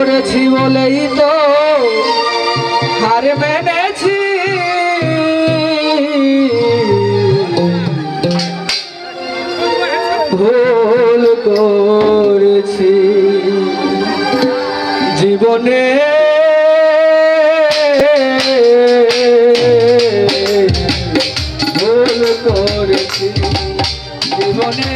করেছি বলেই তো হার মেনেছি। ভুল করেছি জীবনে। ভুল করেছি জীবনে।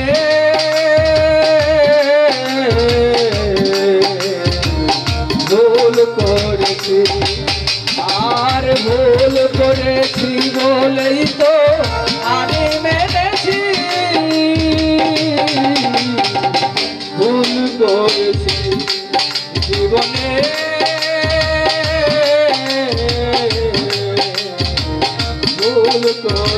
ভুল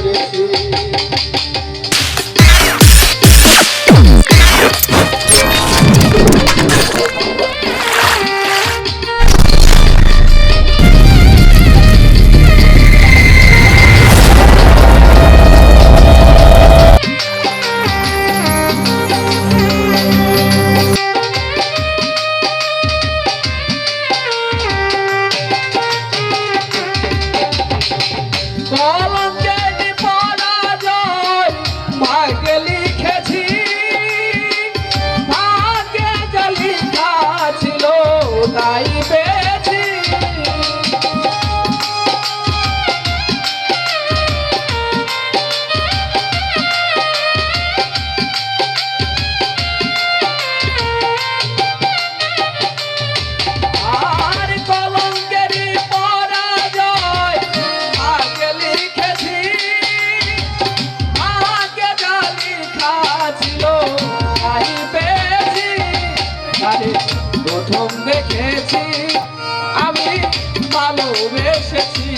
ভালোবেসেছি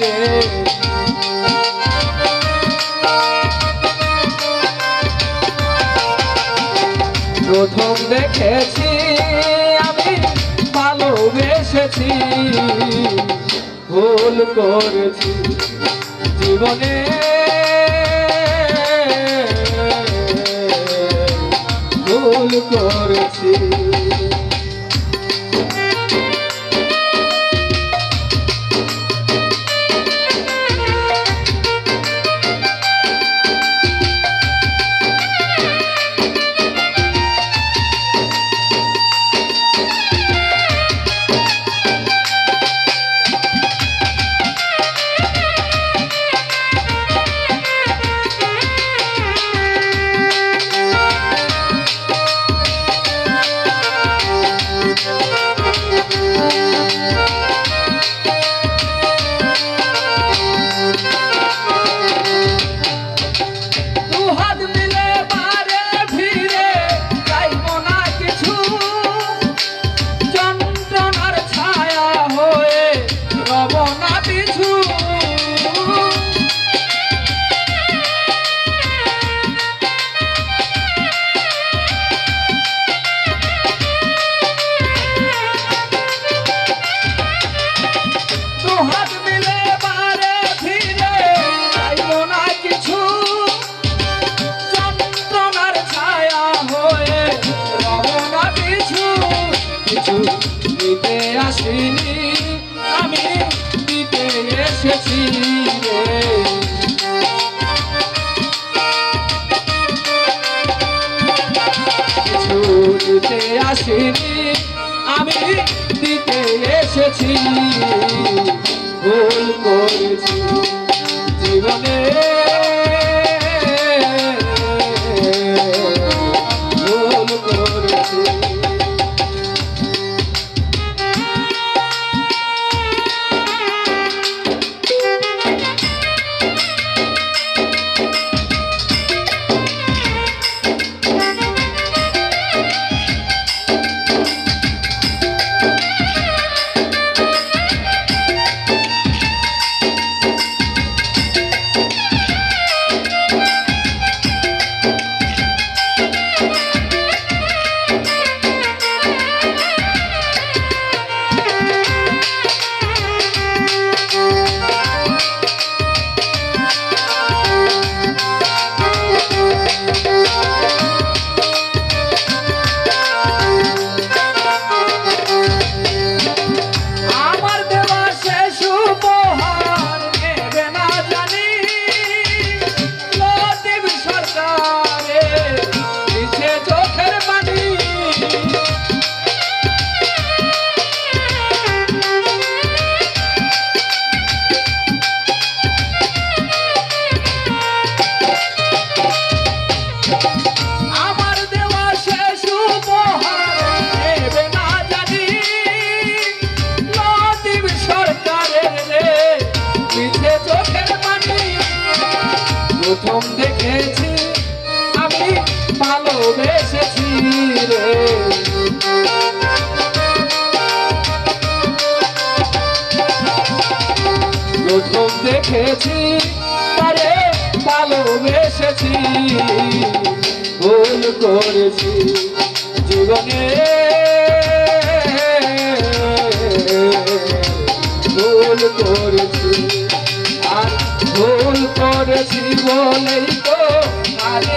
রে। প্রথম দেখেছি আমি ভালোবেসেছি। ভুল করেছি জীবনে। ভুল করেছি। আসিনি আমি দিতে এসেছি দিতে আসিনি আমি দিতে এসেছি। জীবনে। দেখেছি তারে ভালোবেসেছি ভুল করেছি জীবনে। ভুল করেছি আর ভুল করেছি বলেই তো আরে